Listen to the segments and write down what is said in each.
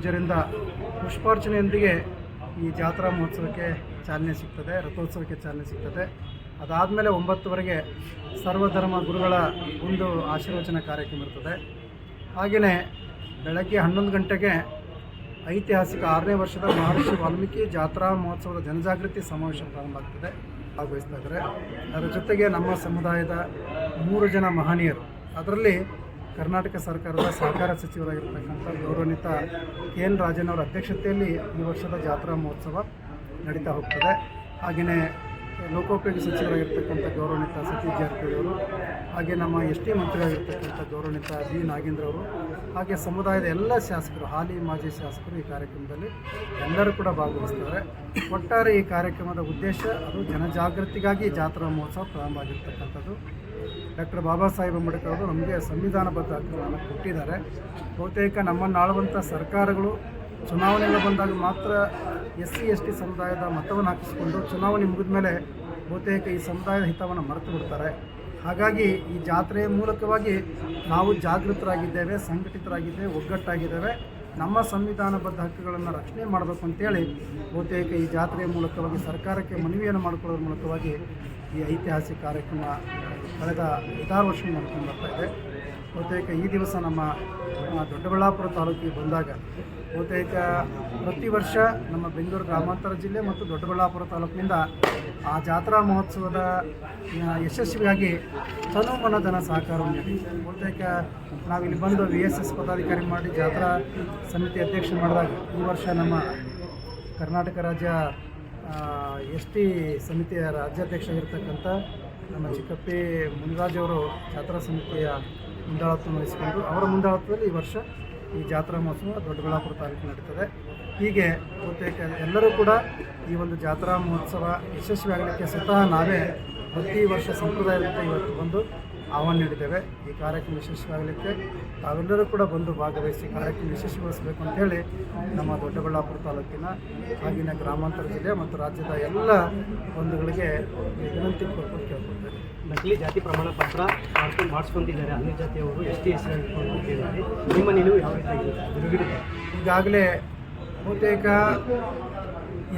ಪೂಜ್ಯರಿಂದ ಪುಷ್ಪಾರ್ಚನೆಯೊಂದಿಗೆ ಈ ಜಾತ್ರಾ ಮಹೋತ್ಸವಕ್ಕೆ ಚಾಲನೆ ಸಿಗ್ತದೆ, ರಥೋತ್ಸವಕ್ಕೆ ಚಾಲನೆ ಸಿಗ್ತದೆ. ಅದಾದಮೇಲೆ ಒಂಬತ್ತುವರೆಗೆ ಸರ್ವಧರ್ಮ ಗುರುಗಳ ಒಂದು ಆಶೀರ್ವಚನ ಕಾರ್ಯಕ್ರಮ ಇರ್ತದೆ. ಹಾಗೆಯೇ ಬೆಳಗ್ಗೆ ಹನ್ನೊಂದು ಗಂಟೆಗೆ ಐತಿಹಾಸಿಕ ಆರನೇ ವರ್ಷದ ಮಹರ್ಷಿ ವಾಲ್ಮೀಕಿ ಜಾತ್ರಾ ಮಹೋತ್ಸವದ ಜನಜಾಗೃತಿ ಸಮಾವೇಶ ಪ್ರಾರಂಭ ಆಗ್ತದೆ, ಭಾಗವಹಿಸ್ತಾ ಇದ್ದಾರೆ. ಅದರ ಜೊತೆಗೆ ನಮ್ಮ ಸಮುದಾಯದ ಮೂರು ಜನ ಮಹನೀಯರು. ಅದರಲ್ಲಿ ಕರ್ನಾಟಕ ಸರ್ಕಾರದ ಸಹಕಾರ ಸಚಿವರಾಗಿರ್ತಕ್ಕಂಥ ಗೌರವಾನ್ವಿತ ಕೆ ಎನ್ ರಾಜನ್ ಅವರ ಅಧ್ಯಕ್ಷತೆಯಲ್ಲಿ ಈ ವರ್ಷದ ಜಾತ್ರಾ ಮಹೋತ್ಸವ ನಡೀತಾ ಹೋಗ್ತದೆ. ಹಾಗೆಯೇ ಲೋಕೋಪಯೋಗಿ ಸಚಿವರಾಗಿರ್ತಕ್ಕಂಥ ಗೌರವಾನ್ವಿತ ಸತೀಶ್ ಜಾರಕಿಹೊಳಿ ಅವರು, ಹಾಗೆ ನಮ್ಮ ಎಸ್ ಟಿ ಮಂತ್ರಿಯಾಗಿರ್ತಕ್ಕಂಥ ಗೌರವಾನ್ವಿತ ಬಿ ನಾಗೇಂದ್ರ ಅವರು, ಹಾಗೆ ಸಮುದಾಯದ ಎಲ್ಲ ಶಾಸಕರು, ಹಾಲಿ ಮಾಜಿ ಶಾಸಕರು ಈ ಕಾರ್ಯಕ್ರಮದಲ್ಲಿ ಎಲ್ಲರೂ ಕೂಡ ಭಾಗವಹಿಸ್ತಾರೆ. ಒಟ್ಟಾರೆ ಈ ಕಾರ್ಯಕ್ರಮದ ಉದ್ದೇಶ ಅದು ಜನಜಾಗೃತಿಗಾಗಿ ಜಾತ್ರಾ ಮಹೋತ್ಸವ ಪ್ರಾರಂಭ ಆಗಿರ್ತಕ್ಕಂಥದ್ದು. ಡಾಕ್ಟರ್ ಬಾಬಾ ಸಾಹೇಬ್ ಅಂಬೇಡ್ಕರ್ ಅವರು ನಮಗೆ ಸಂವಿಧಾನಬದ್ಧ ಹಕ್ಕುಗಳನ್ನು ಕೊಟ್ಟಿದ್ದಾರೆ. ಬಹುತೇಕ ನಮ್ಮನ್ನು ಆಳುವಂಥ ಸರ್ಕಾರಗಳು ಚುನಾವಣೆಗಳು ಬಂದಾಗ ಮಾತ್ರ ಎಸ್ ಸಿ, ಎಸ್ ಟಿ ಸಮುದಾಯದ ಮತವನ್ನು ಹಾಕಿಸಿಕೊಂಡು ಚುನಾವಣೆ ಮುಗಿದ ಮೇಲೆ ಬಹುತೇಕ ಈ ಸಮುದಾಯದ ಹಿತವನ್ನು ಮರೆತು ಬಿಡ್ತಾರೆ. ಹಾಗಾಗಿ ಈ ಜಾತ್ರೆಯ ಮೂಲಕವಾಗಿ ನಾವು ಜಾಗೃತರಾಗಿದ್ದೇವೆ, ಸಂಘಟಿತರಾಗಿದ್ದೇವೆ, ಒಗ್ಗಟ್ಟಾಗಿದ್ದೇವೆ. ನಮ್ಮ ಸಂವಿಧಾನಬದ್ಧ ಹಕ್ಕುಗಳನ್ನು ರಕ್ಷಣೆ ಮಾಡಬೇಕು ಅಂತೇಳಿ ಬಹುತೇಕ ಈ ಜಾತ್ರೆಯ ಮೂಲಕವಾಗಿ, ಸರ್ಕಾರಕ್ಕೆ ಮನವಿಯನ್ನು ಮಾಡಿಕೊಳ್ಳೋದ್ರ ಮೂಲಕವಾಗಿ ಈ ಐತಿಹಾಸಿಕ ಕಾರ್ಯಕ್ರಮ ಕಳೆದ ಐದಾರು ವರ್ಷ ನಡ್ಕೊಂಡು ಬರ್ತಾ ಇದೆ. ಬಹುತೇಕ ಈ ದಿವಸ ನಮ್ಮ ದೊಡ್ಡಬಳ್ಳಾಪುರ ತಾಲೂಕಿಗೆ ಬಂದಾಗ ಬಹುತೇಕ ಪ್ರತಿ ವರ್ಷ ನಮ್ಮ ಬೆಂಗಳೂರು ಗ್ರಾಮಾಂತರ ಜಿಲ್ಲೆ ಮತ್ತು ದೊಡ್ಡಬಳ್ಳಾಪುರ ತಾಲೂಕಿನಿಂದ ಆ ಜಾತ್ರಾ ಮಹೋತ್ಸವದ ಯಶಸ್ವಿಯಾಗಿ ಮನಧನ ಸಹಕಾರವನ್ನು ನೀಡಿ. ಬಹುತೇಕ ನಾವಿಲ್ಲಿ ಬಂದು ವಿ ಎಸ್ ಎಸ್ ಪದಾಧಿಕಾರಿ ಮಾಡಿ ಜಾತ್ರಾ ಸಮಿತಿ ಅಧ್ಯಕ್ಷ ಮಾಡಿದಾಗ ಈ ವರ್ಷ ನಮ್ಮ ಕರ್ನಾಟಕ ರಾಜ್ಯ ಎಸ್ ಟಿ ಸಮಿತಿಯ ರಾಜ್ಯಾಧ್ಯಕ್ಷರಾಗಿರ್ತಕ್ಕಂಥ ನಮ್ಮ ಚಿಕ್ಕಪ್ಪಿ ಮುನಿರಾಜವರು ಜಾತ್ರಾ ಸಮಿತಿಯ ಮುಂದಾಳತ್ವವನ್ನು ವಹಿಸಿಕೊಂಡು ಅವರ ಮುಂದಾಳತ್ವದಲ್ಲಿ ಈ ವರ್ಷ ಈ ಜಾತ್ರಾ ಮಹೋತ್ಸವ ದೊಡ್ಡಬಳ್ಳಾಪುರ ತಾಲೂಕು ನಡೀತದೆ. ಹೀಗೆ ಬಹುತೇಕ ಎಲ್ಲರೂ ಕೂಡ ಈ ಒಂದು ಜಾತ್ರಾ ಮಹೋತ್ಸವ ಯಶಸ್ವಿಯಾಗಲಿಕ್ಕೆ ಸ್ವತಃ ನಾವೇ ಪ್ರತಿ ವರ್ಷ ಸಂಪ್ರದಾಯದಂತೆ ಇವತ್ತು ಬಂದು ಆಹ್ವಾನ ನೀಡಿದ್ದೇವೆ. ಈ ಕಾರ್ಯಕ್ರಮ ಯಶಸ್ವಿಯಾಗಲಿಕ್ಕೆ ತಾವೆಲ್ಲರೂ ಕೂಡ ಬಂದು ಭಾಗವಹಿಸಿ ಕಾರ್ಯಕ್ರಮ ಯಶಸ್ವಿಗೊಳಿಸಬೇಕು ಅಂತೇಳಿ ನಮ್ಮ ದೊಡ್ಡಬಳ್ಳಾಪುರ ತಾಲೂಕಿನ ಆಗಿನ ಗ್ರಾಮಾಂತರ ಜಿಲ್ಲೆ ಮತ್ತು ರಾಜ್ಯದ ಎಲ್ಲ ಬಂಧುಗಳಿಗೆ ವಿನಂತಿ ಕೊಡ್ಕೊಂಡು ಕೇಳ್ಕೊಳ್ತೇವೆ ನಕಲಿ ಜಾತಿ ಪ್ರಮಾಣ ಪತ್ರ ಮಾಡ್ಕೊಂಡು ಮಾಡಿಸ್ಕೊಂತಿದ್ದಾರೆ. ಅನ್ಯ ಜಾತಿಯವರು ಎಸ್ ಟಿ ಎಸ್ ನಿಮ್ಮ ನಿಲುವು ಯಾವ ರೀತಿ ಈಗಾಗಲೇ ಬಹುತೇಕ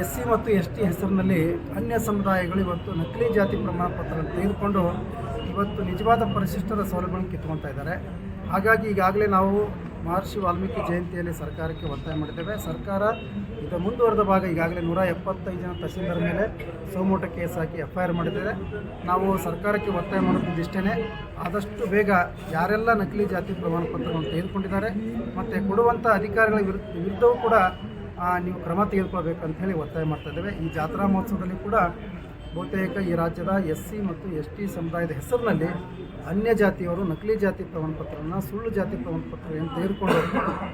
ಎಸ್ ಸಿ ಮತ್ತು ಎಸ್ ಟಿ ಹೆಸರಿನಲ್ಲಿ ಅನ್ಯ ಸಮುದಾಯಗಳು ಇವತ್ತು ನಕಲಿ ಜಾತಿ ಪ್ರಮಾಣ ಪತ್ರ ತೆಗೆದುಕೊಂಡು ಇವತ್ತು ನಿಜವಾದ ಪರಿಶಿಷ್ಟರ ಸೌಲಭ್ಯಗಳನ್ನು ಕಿತ್ಕೊಳ್ತಾ ಇದ್ದಾರೆ. ಹಾಗಾಗಿ ಈಗಾಗಲೇ ನಾವು ಮಹರ್ಷಿ ವಾಲ್ಮೀಕಿ ಜಯಂತಿಯಲ್ಲಿ ಸರ್ಕಾರಕ್ಕೆ ಒತ್ತಾಯ ಮಾಡಿದ್ದೇವೆ. ಸರ್ಕಾರ ಇದು ಮುಂದುವರೆದ ಭಾಗ ಈಗಾಗಲೇ ನೂರ ಎಪ್ಪತ್ತೈದು ಜನ ತಹಸೀಲ್ದಾರ್ ಮೇಲೆ ಸೋಮೋಟ ಕೇಸ್ ಹಾಕಿ ಎಫ್ ಐ ಆರ್ ಮಾಡಿದ್ದೇವೆ. ನಾವು ಸರ್ಕಾರಕ್ಕೆ ಒತ್ತಾಯ ಮಾಡೋದಿಷ್ಟೇ ಆದಷ್ಟು ಬೇಗ ಯಾರೆಲ್ಲ ನಕಲಿ ಜಾತಿ ಪ್ರಮಾಣ ಪತ್ರವನ್ನು ತೆಗೆದುಕೊಂಡಿದ್ದಾರೆ ಮತ್ತು ಕೊಡುವಂಥ ಅಧಿಕಾರಿಗಳ ವಿರುದ್ಧ ವಿರುದ್ಧವೂ ಕೂಡ ನೀವು ಕ್ರಮ ತೆಗೆದುಕೊಳ್ಬೇಕಂತ ಹೇಳಿ ಒತ್ತಾಯ ಮಾಡ್ತಾ ಇದ್ದೇವೆ. ಈ ಜಾತ್ರಾ ಮಹೋತ್ಸವದಲ್ಲಿ ಕೂಡ ಬಹುತೇಕ ಈ ರಾಜ್ಯದ ಎಸ್ ಸಿ ಮತ್ತು ಎಸ್ ಟಿ ಸಮುದಾಯದ ಹೆಸರಿನಲ್ಲಿ ಅನ್ಯ ಜಾತಿಯವರು ನಕಲಿ ಜಾತಿ ಪ್ರಮಾಣಪತ್ರವನ್ನು ಸುಳ್ಳು ಜಾತಿ ಪ್ರಮಾಣಪತ್ರ ಪತ್ರವನ್ನು ತೆಗೆದುಕೊಂಡು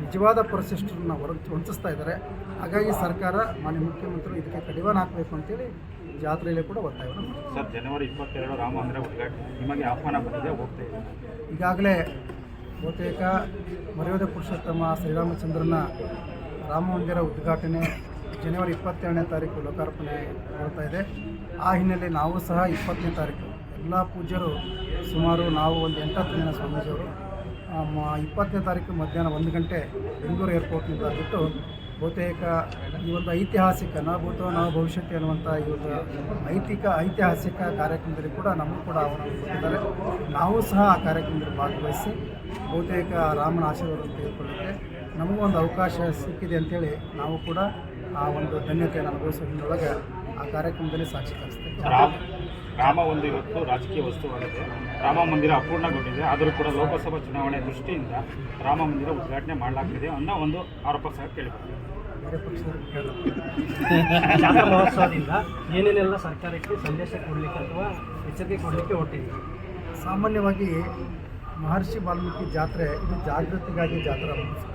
ನಿಜವಾದ ಪರಿಶಿಷ್ಟರನ್ನು ಹೊರ ವಂಚಿಸ್ತಾ ಇದ್ದಾರೆ. ಹಾಗಾಗಿ ಸರ್ಕಾರ ಮಾನ್ಯ ಮುಖ್ಯಮಂತ್ರಿ ಇದಕ್ಕೆ ಕಡಿವಾಣ ಹಾಕಬೇಕು ಅಂತೇಳಿ ಜಾತ್ರೆಯಲ್ಲಿ ಕೂಡ ಒತ್ತಾಯವನ್ನು ಮಾಡ್ತಾರೆ. ಸರ್ ಜನವರಿ ಇಪ್ಪತ್ತೆರಡು ರಾಮ ಅಂದರೆ ಉದ್ಘಾಟನೆ ನಿಮಗೆ ಆಹ್ವಾನ ಬಂದಿದೆ ಹೋಗ್ತಾ ಇದೆ ಈಗಾಗಲೇ ಬಹುತೇಕ ಮರ್ಯಾದೆ ಪುರುಷೋತ್ತಮ ಶ್ರೀರಾಮಚಂದ್ರನ ರಾಮ ಮಂದಿರ ಉದ್ಘಾಟನೆ ಜನವರಿ ಇಪ್ಪತ್ತೆರಡನೇ ತಾರೀಕು ಲೋಕಾರ್ಪಣೆ ಬರ್ತಾ ಇದೆ. ಆ ಹಿನ್ನೆಲೆ ನಾವು ಸಹ ಇಪ್ಪತ್ತನೇ ತಾರೀಕು ಎಲ್ಲ ಪೂಜ್ಯರು ಸುಮಾರು ನಾವು ಒಂದು ಎಂಟತ್ತು ಜನ ಸ್ವಾಮೀಜಿಯವರು ಇಪ್ಪತ್ತನೇ ತಾರೀಕು ಮಧ್ಯಾಹ್ನ ಒಂದು ಗಂಟೆ ಬೆಂಗಳೂರು ಏರ್ಪೋರ್ಟ್ನಿಂದ ಬಿಟ್ಟು ಬಹುತೇಕ ಈ ಒಂದು ಐತಿಹಾಸಿಕ ನಾಭೂತ ನಾವು ಭವಿಷ್ಯಕ್ಕೆ ಅನ್ನುವಂಥ ಈ ಒಂದು ಐತಿಕ ಐತಿಹಾಸಿಕ ಕಾರ್ಯಕ್ರಮದಲ್ಲಿ ಕೂಡ ನಮಗೂ ಕೂಡ ಅವರು ಕೊಟ್ಟಿದ್ದಾರೆ. ನಾವು ಸಹ ಆ ಕಾರ್ಯಕ್ರಮದಲ್ಲಿ ಭಾಗವಹಿಸಿ ಬಹುತೇಕ ರಾಮನ ಆಶೀರ್ವಾದವನ್ನು ತೆಗೆದುಕೊಳ್ಳುತ್ತೆ ನಮಗೂ ಒಂದು ಅವಕಾಶ ಸಿಕ್ಕಿದೆ ಅಂತೇಳಿ ನಾವು ಕೂಡ ಆ ಒಂದು ಧನ್ಯತೆಯನ್ನು ಅನುಭವಿಸೋದ್ರೊಳಗೆ ಆ ಕಾರ್ಯಕ್ರಮದಲ್ಲಿ ಸಾಕ್ಷಿ ಕಲಿಸ್ತೇವೆ ರಾಮ ರಾಮ ಒಂದು ಇವತ್ತು ರಾಜಕೀಯ ವಸ್ತುವಾಗಿದೆ. ರಾಮ ಮಂದಿರ ಅಪೂರ್ಣಗೊಂಡಿದೆ. ಆದರೂ ಕೂಡ ಲೋಕಸಭಾ ಚುನಾವಣೆ ದೃಷ್ಟಿಯಿಂದ ರಾಮ ಮಂದಿರ ಉದ್ಘಾಟನೆ ಮಾಡಲಾಗ್ತಿದೆ ಅನ್ನೋ ಒಂದು ಆರೋಪ ಸಹ ಬೇರೆ ಕೇಳೋದು ಜಾತ್ರಾ ಮಹೋತ್ಸವದಿಂದ ಏನೇನೆಲ್ಲ ಸರ್ಕಾರಕ್ಕೆ ಸಂದೇಶ ಕೊಡಲಿಕ್ಕೆ ಅಥವಾ ಎಚ್ಚರಿಕೆ ಕೊಡಲಿಕ್ಕೆ ಹೊರಟಿದೆ? ಸಾಮಾನ್ಯವಾಗಿ ಮಹರ್ಷಿ ವಾಲ್ಮೀಕಿ ಜಾತ್ರೆ ಇದು ಜಾಗೃತಿಗಾಗಿ ಜಾತ್ರೆ ಮಹೋತ್ಸವ.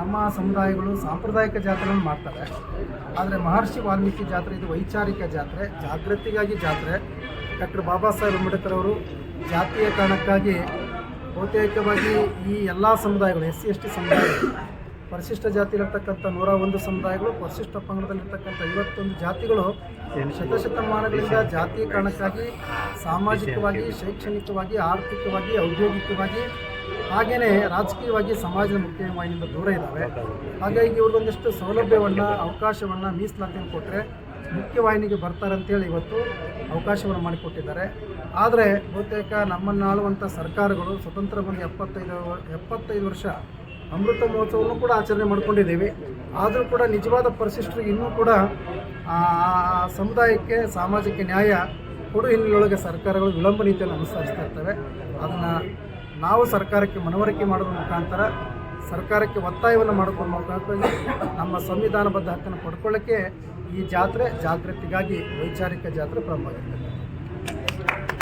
ನಮ್ಮ ಸಮುದಾಯಗಳು ಸಾಂಪ್ರದಾಯಿಕ ಜಾತ್ರೆಗಳನ್ನು ಮಾಡ್ತಾರೆ. ಆದರೆ ಮಹರ್ಷಿ ವಾಲ್ಮೀಕಿ ಜಾತ್ರೆ ಇದು ವೈಚಾರಿಕ ಜಾತ್ರೆ, ಜಾಗೃತಿಗಾಗಿ ಜಾತ್ರೆ. ಡಾಕ್ಟರ್ ಬಾಬಾ ಸಾಹೇಬ್ ಅಂಬೇಡ್ಕರ್ ಅವರು ಜಾತಿಯ ಕಾರಣಕ್ಕಾಗಿ ಬಹುತೇಕವಾಗಿ ಈ ಎಲ್ಲ ಸಮುದಾಯಗಳು, ಎಸ್ ಸಿ, ಎಸ್ ಟಿ ಸಮುದಾಯಗಳು, ಪರಿಶಿಷ್ಟ ಜಾತಿಯಲ್ಲಿರ್ತಕ್ಕಂಥ ನೂರ ಒಂದು ಸಮುದಾಯಗಳು, ಪರಿಶಿಷ್ಟ ಪಂಗಡದಲ್ಲಿರ್ತಕ್ಕಂಥ ಐವತ್ತೊಂದು ಜಾತಿಗಳು ಶತಶತಮಾನಗಳಿಂದ ಜಾತಿಯ ಕಾರಣಕ್ಕಾಗಿ ಸಾಮಾಜಿಕವಾಗಿ, ಶೈಕ್ಷಣಿಕವಾಗಿ, ಆರ್ಥಿಕವಾಗಿ, ಔದ್ಯೋಗಿಕವಾಗಿ ಹಾಗೆಯೇ ರಾಜಕೀಯವಾಗಿ ಸಮಾಜದ ಮುಖ್ಯವಾಹಿನಿಯಿಂದ ದೂರ ಇದ್ದಾವೆ. ಹಾಗಾಗಿ ಇವ್ರಿಗೊಂದಿಷ್ಟು ಸೌಲಭ್ಯವನ್ನು, ಅವಕಾಶವನ್ನು ಮೀಸಲಾತಿಯನ್ನು ಕೊಟ್ಟರೆ ಮುಖ್ಯವಾಹಿನಿಗೆ ಬರ್ತಾರೆ ಅಂತೇಳಿ ಇವತ್ತು ಅವಕಾಶವನ್ನು ಮಾಡಿಕೊಟ್ಟಿದ್ದಾರೆ. ಆದರೆ ಬಹುತೇಕ ನಮ್ಮನ್ನು ಆಳುವಂಥ ಸರ್ಕಾರಗಳು ಸ್ವತಂತ್ರ ಬಂದ ಎಪ್ಪತ್ತೈದು ಎಪ್ಪತ್ತೈದು ವರ್ಷ ಅಮೃತ ಮಹೋತ್ಸವವನ್ನು ಕೂಡ ಆಚರಣೆ ಮಾಡಿಕೊಂಡಿದ್ದೀವಿ. ಆದರೂ ಕೂಡ ನಿಜವಾದ ಪರಿಶಿಷ್ಟರು ಇನ್ನೂ ಕೂಡ ಸಮುದಾಯಕ್ಕೆ, ಸಾಮಾಜಿಕ ನ್ಯಾಯ ಕೊಡು ಹಿನ್ನೆಲೆಯೊಳಗೆ ಸರ್ಕಾರಗಳು ವಿಳಂಬ ನೀತಿಯನ್ನು ಅನುಸರಿಸ್ತಾ ಇರ್ತವೆ. ಅದನ್ನು ನಾವು ಸರ್ಕಾರಕ್ಕೆ ಮನವರಿಕೆ ಮಾಡೋದ್ರ ಮುಖಾಂತರ ಸರ್ಕಾರಕ್ಕೆ ಒತ್ತಾಯವನ್ನು ಮಾಡೋದ್ರ ಮುಖಾಂತರ ನಮ್ಮ ಸಂವಿಧಾನಬದ್ಧ ಹಕ್ಕನ್ನು ಪಡ್ಕೊಳ್ಳೋಕ್ಕೆ ಈ ಜಾತ್ರೆ ಜಾಗೃತಿಗಾಗಿ ವೈಚಾರಿಕ ಜಾತ್ರೆ ಪ್ರಾರಂಭ ಆಗಿದೆ